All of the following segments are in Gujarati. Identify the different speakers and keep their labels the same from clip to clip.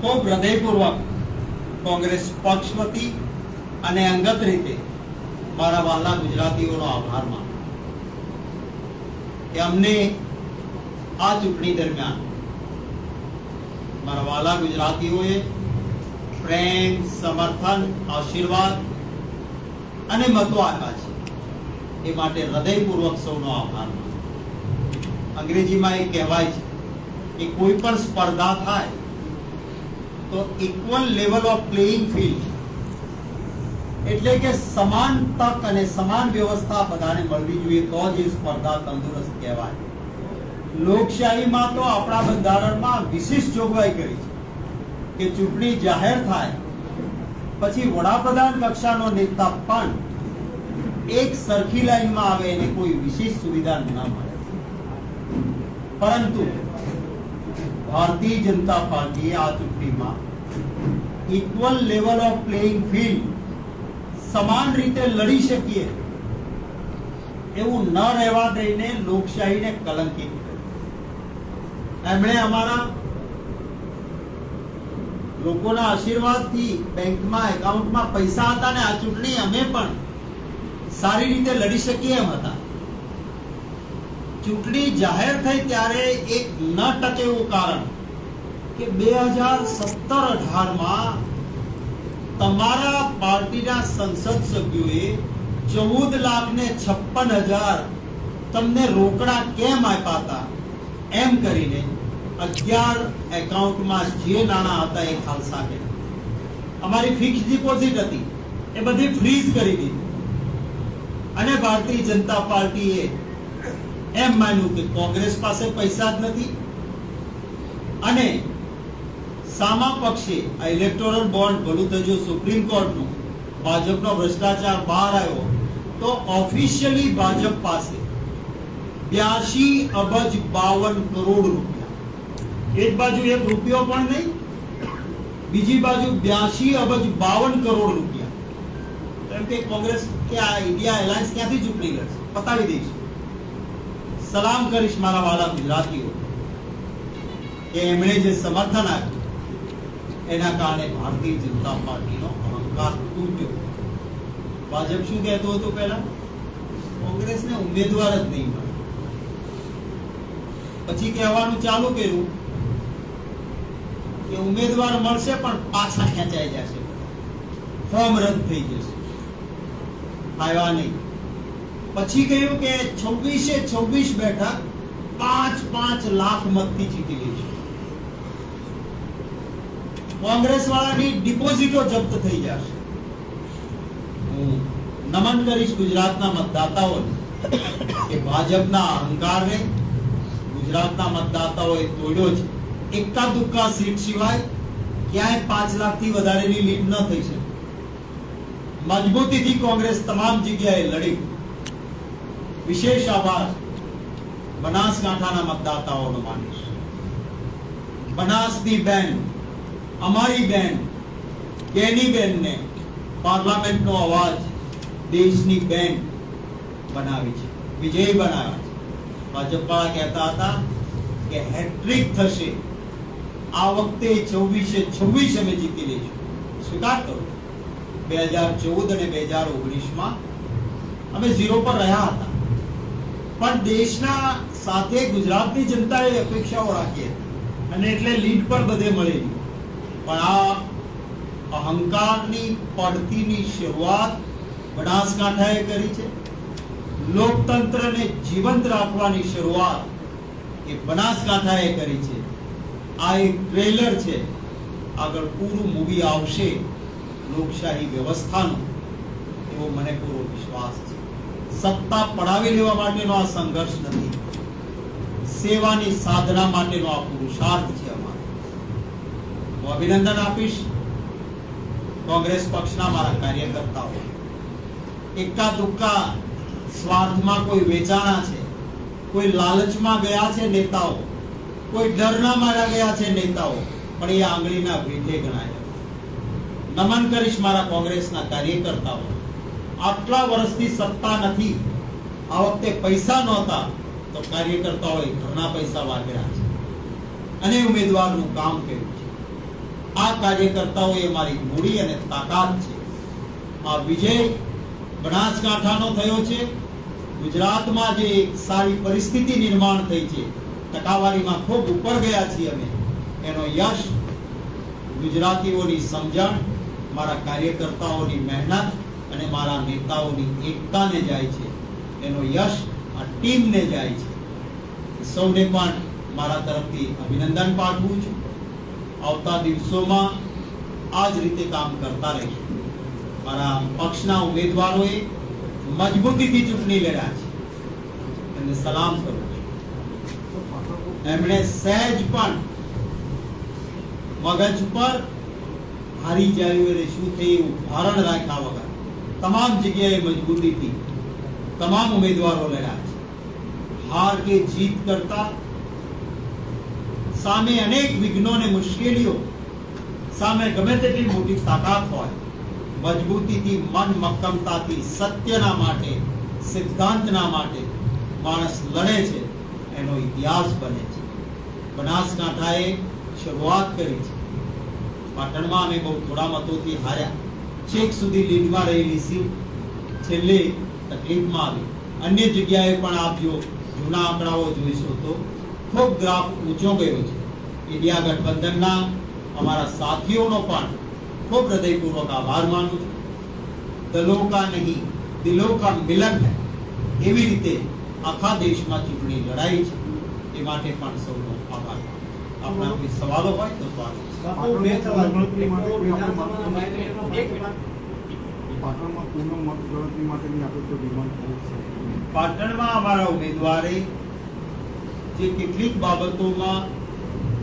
Speaker 1: ખૂબ હૃદયપૂર્વક કોંગ્રેસ પક્ષ વતી અને અંગત રીતે મારા વાલા ગુજરાતીઓનો આભાર માનું કે અમને આ ચૂંટણી દરમિયાન મારા વાલા ગુજરાતીઓએ પ્રેમ, સમર્થન, આશીર્વાદ અને મતો આપ્યા છે. એ માટે હૃદયપૂર્વક સૌનો આભાર માનું અંગ્રેજીમાં એ કહેવાય છે કે કોઈ પણ સ્પર્ધા થાય તો equal level of playing field એટલે કે સમાન તક અને સમાન વ્યવસ્થા બધાને મળવી જોઈએ, તો જ એ સ્પર્ધા તંદુરસ્ત કહેવાય. લોકશાહીમાં તો આપણા બંધારણમાં વિશિષ્ટ જોગવાઈ કરી છે કે ચૂંટણી જાહેર થાય, પછી વડાપ્રધાન કક્ષાનો નેતા પણ એક સરખી લાઈનમાં આવે, એને કોઈ વિશેષ સુવિધા ન મળે. પરંતુ ભારતીય જનતા પાર્ટીએ આ ચૂંટણીમાં equal level of playing field સમાન રીતે લડી શકીએ એવું ન રહેવા દઈને લોકશાહીને કલંકિત એમણે અમારા લોકોના આશીર્વાદથી બેંકમાં, એકાઉન્ટમાં પૈસા હતા ને આ ચૂંટણી અમે પણ સારી રીતે લડી શકીએ એમ હતા. ચૂંટણી જાહેર થઈ ત્યારે એક ન ટકે એવું કારણ કે બે હજાર સત્તર અઢારમાં તમારા પાર્ટીના સંસદ સભ્યોએ ચૌદ લાખ ને છપ્પન હજાર તમને રોકડા કેમ આપ્યા હતા? એમ કરીને અગિયાર એકાઉન્ટમાં જે નાણાં હતા એ ખાલસા કે અમારી ફિક્સ ડિપોઝિટ હતી. એ બધી ફ્રીઝ કરી દીધી. અને ભારતીય જનતા પાર્ટીએ એમ માન્યું કે કોંગ્રેસ પાસે પૈસા જ નથી. અને સામા પક્ષે આ ઇલેક્ટોરલ બોન્ડ ભલું થજો સુપ્રીમ કોર્ટનું, ભાજપનો ભ્રષ્ટાચાર બહાર આવ્યો, તો ઓફિશિયલી ભાજપ પાસે બ્યાસી અબજ બાવન કરોડ રૂપિયા. એક બાજુ એક રૂપિયો પણ નહીં, બીજી બાજુ બ્યાસી અબજ બાવન કરોડ રૂપિયા. કેમ કે કોંગ્રેસ કે આ ઇન્ડિયા એલાયન્સ ક્યાંથી ચૂંટણી લડશે? પતાવી દઈશ. સલામ કરીશ મારા વાલા ગુજરાતીઓ. કે એમણે જે સમર્થન આપ્યું, એના કારણે ભારતીય જનતા પાર્ટીનો અહંકાર તૂટ્યો. ભાજપ શું કહેતું હતું પહેલા? કોંગ્રેસને ઉમેદવાર જ નહીં મળે. પછી કહેવાનું ચાલુ કર્યું કે ઉમેદવાર મળશે પણ પાછા ખેંચાઈ જશે. ફોર્મ રદ થઈ જશે. આવ્યા નહીં. પછી કહ્યું કે છવ્વીસે છવ્વીસ બેઠક પાંચ પાંચ લાખ મતથી જીતી લઈશું કોંગ્રેસ વાળાની ડિપોઝિટો જપ્ત થઈ જશે. હું નમન કરીશ ગુજરાતના મતદાતાઓને કે ભાજપના અહંકારને ગુજરાતના મતદાતાઓએ તોડ્યો છે. એકા દુક્કા સીટ સિવાય ક્યાંય પાંચ લાખથી વધારેની લીડ ન થઈ શકે. મજબૂતીથી કોંગ્રેસ તમામ જગ્યાએ લડી. વિશેષ આભાર બનાસકાંઠાના મતદાતાઓનો માનીશ બનાસની બેન અમારી બેન કેની બેનને પાર્લામેન્ટનો અવાજ દેશની બેન બનાવી છે વિજય બનાવ્યા છે ભાજપવાળા કહેતા હતા કે હેટ્રિક થશે આ વખતે છવ્વીસે છવ્વીસ અમે જીતી લઈશું સ્વીકાર કરો બે હજાર ચૌદ અને બે હજાર ઓગણીસમાં અમે ઝીરો પર રહ્યા હતા પણ દેશના સાથે ગુજરાતની જનતાએ અપેક્ષાઓ રાખી હતી. અને એટલે લીડ પણ બધે મળેલી પણ આ અહંકારની પડતીની શરૂઆત બનાસકાંઠાએ કરી છે. લોકતંત્રને જીવંત રાખવાની શરૂઆત એ બનાસકાંઠાએ કરી છે. આ એક ટ્રેલર છે. આગળ પૂરું મૂવી આવશે લોકશાહી વ્યવસ્થાનું. એવો મને પૂરો વિશ્વાસ છે. સત્તા પડાવી લેવા માટેનો આ સંઘર્ષ નથી. સેવાની સાધના માટેનો આ પુરુષાર્થ છે અમારો. હું અભિનંદન આપીશ કોંગ્રેસ પક્ષના મારા કાર્યકર્તાઓ. એકા દુક્કા સ્વાર્થમાં કોઈ વેચાણા છે, કોઈ લાલચમાં ગયા છે નેતાઓ, કોઈ ડરના માર્યા ગયા છે નેતાઓ, પણ એ આંગળીના ભેટે ગણાય. નમન કરીશ મારા કોંગ્રેસના કાર્યકર્તાઓ. આટલા વર્ષથી સત્તા નથી. આ વખતે પૈસા નહોતા, તો કાર્યકર્તાઓએ ઘરના પૈસા વાગ્યા છે. અને ઉમેદવારનું કામ કર્યું છે. આ કાર્યકર્તાઓ એ મારી મૂડી અને તાકાત છે. આ વિજય બનાસકાંઠાનો થયો છે. ગુજરાતમાં જે એક સારી પરિસ્થિતિ નિર્માણ થઈ છે, ટકાવારીમાં ખૂબ ઉપર ગયા છીએ અમે. એનો યશ ગુજરાતીઓની સમજણ, મારા કાર્યકર્તાઓની મહેનત અને મારા નેતાઓની એકતાને જાય છે. એનો યશ આ ટીમને જાય છે. સૌને પણ મારા તરફથી અભિનંદન પાઠવું છું. આવતા દિવસોમાં આ જ રીતે કામ કરતા રહીએ. મારા પક્ષના ઉમેદવારોએ મજબૂતીથી ચૂંટણી લડ્યા છે. અને સલામ કરું છું. એમણે સહેજ પણ મગજ પર હારી જાય શું થયું? ભારણ રાખ્યા વગર. તમામ જગ્યાએ મજબૂતીથી તમામ ઉમેદવારો લડ્યા છે. હાર કે જીત કરતા સામે અનેક વિઘ્નો અને મુશ્કેલીઓ, સામે ગમે તેટલી મોટી તાકાત હોય, મજબૂતીથી મન મક્કમતાથી સત્યના માટે, સિદ્ધાંતના માટે માણસ લડે છે, એનો ઇતિહાસ બને છે. બનાસકાંઠાએ શરૂઆત કરી છે. પાટણમાં અમે બહુ થોડા મતોથી હાર્યા. છેક સુધી લીડમાં રહેલી સીટ છેલ્લે તકલીફમાં આવી. અન્ય જગ્યાએ પણ આપ જો જૂના આંકડાઓ જોઈશો તો ખૂબ ગ્રાફ ઊંચો ગયો છે. ઇન્ડિયા ગઠબંધનના અમારા સાથીઓનો પણ ખૂબ હૃદયપૂર્વક આભાર માનું છું. દલો કા નહીં દિલો કા મિલન હૈ. એવી રીતે આખા દેશમાં ચૂંટણી લડાઈ છે. એ માટે પણ સૌનો આભાર આપણા કોઈ સવાલો હોય તો સ્વાગત છે.
Speaker 2: બાપુ, બે સવાલ. એક તો વિધાનસભાના બાયલેટનો એક
Speaker 3: પાટણમાં પુનઃ મતગણતરી માટેની આપણે તો ડિમાન્ડ છે.
Speaker 1: પાટણમાં અમારા ઉમેદવારે જે કેટલીક બાબતોમાં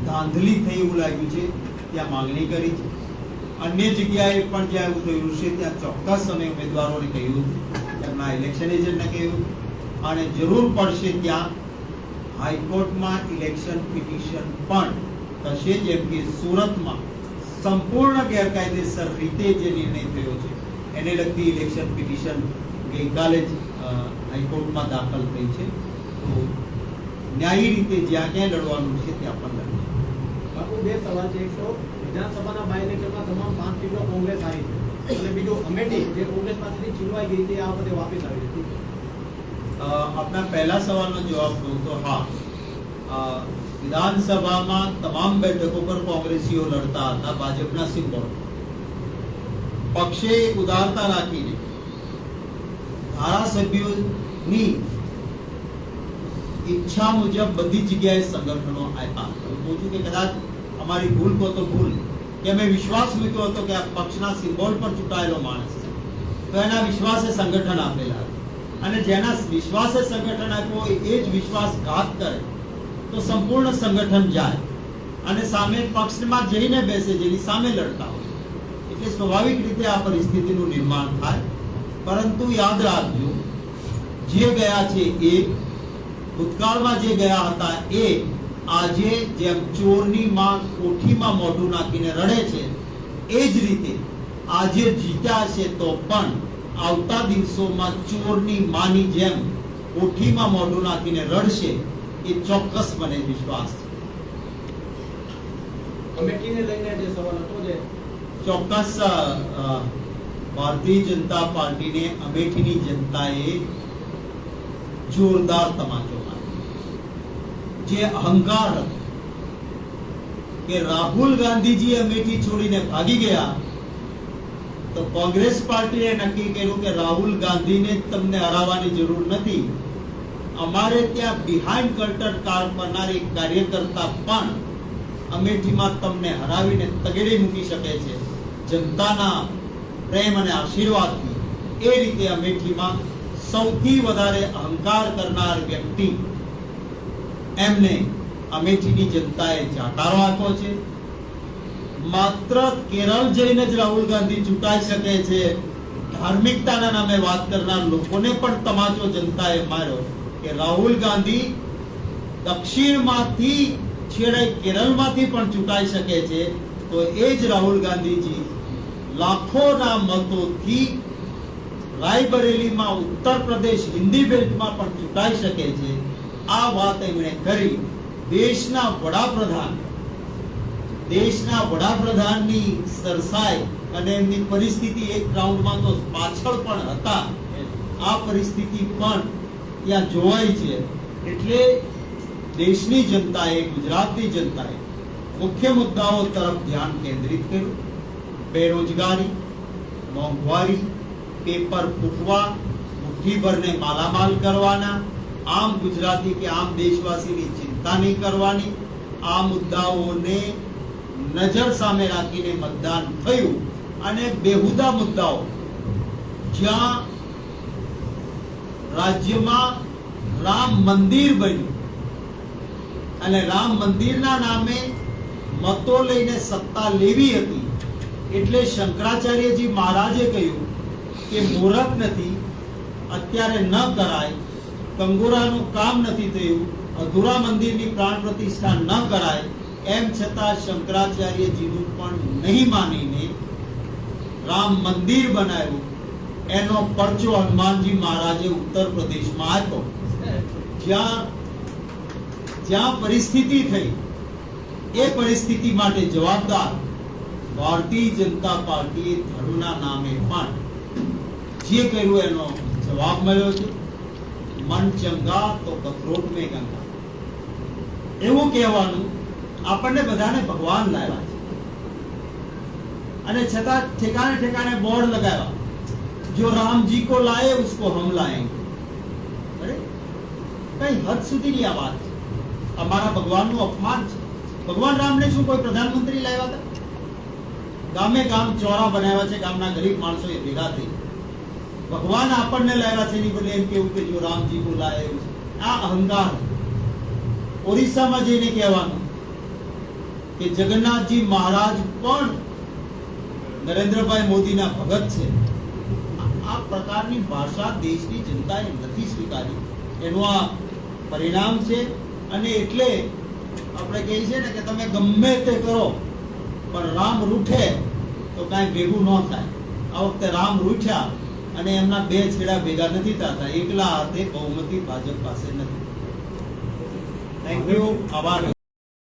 Speaker 1: ધાંધલી થઈ એવું લાગ્યું છે ત્યાં માંગણી કરી છે. અન્ય જગ્યાએ પણ જ્યાં એવું થયું છે ત્યાં ચોક્કસ અમે ઉમેદવારોને કહ્યું એમના ઇલેક્શન એજન્ટને કહ્યું. અને જરૂર પડશે ત્યાં હાઈકોર્ટમાં ઇલેક્શન પિટિશન પણ થશે, જેમ કે સુરતમાં સંપૂર્ણ ગેરકાયદેસર રીતે જે નિર્ણય થયો છે, એને લગતી ઇલેક્શન પિટિશન ગઈકાલે જ હાઈકોર્ટમાં દાખલ થઈ છે. તો ન્યાયી રીતે જ્યાં ક્યાં લડવાનું છે, ત્યાં પણ લડશે
Speaker 2: બાપુ, બે સવાલ છે. એક તો વિધાનસભાના બાયલેટરમાં તમામ પાંચ સીટો કોંગ્રેસ આવી છે. અને બીજું અમેઠી જે કોંગ્રેસ પાસેથી છીનવાઈ ગઈ હતી આ વખતે વાપસ આવી હતી.
Speaker 1: આપના પહેલા સવાલનો જવાબ દઉં તો હા અ, વિધાનસભામાં તમામ બેઠકો પર કોંગ્રેસીઓ લડતા હતા ભાજપના સિમ્બોલ પક્ષે એક ઉદારતા રાખીને ધારાસભ્યોની ઈચ્છા મુજબ બધી જગ્યાએ સંગઠનો આપ્યા હું કહું છું કે કદાચ અમારી ભૂલ કહો તો ભૂલ કે અમે વિશ્વાસ મૂક્યો હતો કે આ પક્ષના સિમ્બોલ પર ચૂંટાયેલો માણસ છે તો એના વિશ્વાસે સંગઠન આપેલા હતા. અને જેના વિશ્વાસે સંગઠન આપ્યો એ જ વિશ્વાસઘાત કરે. તો સંપૂર્ણ સંગઠન જાય. અને સામે પક્ષમાં જઈને બેસે, જેની સામે લડતા હોય. એટલે સ્વાભાવિક રીતે આ પરિસ્થિતિનું નિર્માણ થાય. પરંતુ યાદ રાખજો, જે ગયા છે એ, ભૂતકાળમાં જે ગયા હતા એ, આજે જેમ ચોરની માં, કોઠીમાં મોઢું નાખીને રડે છે, એ જ રીતે આજે જીત્યા છે તો પણ આવતા દિવસોમાં ચોરની માની જેમ કોઠીમાં મોઢું નાખીને રડશે એ ચોક્કસ મને વિશ્વાસ છે.
Speaker 2: કમિટીને લઈને જે સવાલ હતો જે?
Speaker 1: ચોક્કસ ભારતીય જનતા પાર્ટીને અમેઠીની જનતાએ જોરદાર તમાચો માર્યો. જે અહંકાર હતો કે રાહુલ ગાંધીજી અમેઠી છોડીને ભાગી ગયા તો કોંગ્રેસ પાર્ટીએ નક્કી કર્યું કે રાહુલ ગાંધીને તમને હરાવવાની જરૂર નથી. અમારે ત્યાં બિહાઇન્ડ કર્ટર કાર કરનાર કાર્યકર્તા પણ અમેઠીમાં તમને હરાવીને તગેડી મૂકી શકે છે. જનતાના પ્રેમ અને આશીર્વાદથી એ રીતે અમેઠીમાં સૌથી વધારે અહંકાર કરનાર વ્યક્તિ એમને અમેઠીની જનતાએ જાકારો આપ્યો છે. માત્ર કેરળ જઈને જ રાહુલ ગાંધી ચૂંટાઈ શકે છે. ધાર્મિકતાના નામે વાત કરનાર લોકોને પણ તમાચો જનતાએ માર્યો કે રાહુલ ગાંધી દક્ષિણમાંથી છેડે કેરળમાંથી પણ ચૂંટાઈ શકે છે. તો એ જ રાહુલ ગાંધીજી લાખોના મતોથી રાયબરેલીમાં ઉત્તર પ્રદેશ હિન્દી બેલ્ટમાં પણ ચૂંટાઈ શકે છે. આ વાત એમણે કરી. દેશના વડાપ્રધાન દેશના વડાપ્રધાનની સરસાઈ અને એમની પરિસ્થિતિ એક રાઉન્ડમાં તો પાછળ પણ હતા. આ પરિસ્થિતિ પણ ત્યાં જોવાય છે. એટલે દેશની જનતાએ, ગુજરાતની જનતાએ મુખ્ય મુદ્દાઓ તરફ ધ્યાન કેન્દ્રિત કર્યું. બેરોજગારી, મોંઘવારી, પેપર ફૂટવા મુઠ્ઠીભરને માલામાલ કરવાના, આમ ગુજરાતી કે આમ દેશવાસીની ચિંતા નહીં કરવાની. આ મુદ્દાઓને નજર સામે રાખીને મતદાન થયું અને બેહુદા મુદ્દાઓ જ્યાં રાજ્યમાં રામ મંદિર બન્યું. અને રામ મંદિરના નામે મતો લઈને સત્તા લેવી હતી એટલે શંકરાચાર્યજી મહારાજે કહ્યું કે મુહૂર્ત નથી, અત્યારે ન કરાય, કંગોરાનું કામ નથી થયું, અધૂરા મંદિરની પ્રાણ પ્રતિષ્ઠા ન કરાય એમ છતાં શંકરાચાર્યજીનું પણ નહીં માનીને રામ મંદિર બનાવ્યું. એનો પરચો હનુમાનજી મહારાજે ઉત્તર પ્રદેશમાં આપ્યો. જ્યાં જ્યાં પરિસ્થિતિ થઈ, એ પરિસ્થિતિ માટે જવાબદાર ભારતીય જનતા પાર્ટીએ ધર્મના નામે પણ જે કર્યું એનો જવાબ મળ્યો છે, મન ચંગા તો કથરોટ મેં ગંગા. એવું કહેવાનું આપણને બધાને ભગવાન લાવ્યા. છે અને છતાં ઠેકાણે ઠેકાણે બોર્ડ લગાવ્યા. જો રામજી કો લાએ ઉસકો હમ લાએંગે અરે, કઈ હદ સુધીની આ વાત છે? અમારા ભગવાનનું અપમાન છે. ભગવાન રામને શું કોઈ પ્રધાનમંત્રી લાવ્યા હતા? ગામે ગામ ચોરા બનાવ્યા છે, ગામના ગરીબ માણસો એ ભેગા થઈ. ભગવાન આપણને લાવ્યા છે, એની બદલે એમ કેવું કે જો રામજી બોલાય આ અહંકાર. ઓરિસ્સામાં જઈને કહેવાનું. કે જગન્નાથજી મહારાજ પણ નરેન્દ્રભાઈ મોદીના ભગત છે. આ- પ્રકારની ભાષા દેશની જનતાએ નથી સ્વીકારી. એનું આ પરિણામ છે અને એટલે આપણે કહીએ છીએ ને કે તમે ગમે તે કરો, પણ રામ રૂઠે તો કાંઈ ભેગું ન થાય. આ વખતે રામ રૂઠ્યા અને એમના બે છેડા ભેગા નથી થતા. એકલા હાથે બહુમતી ભાજપ પાસે નથી. થેન્ક યુ આભાર.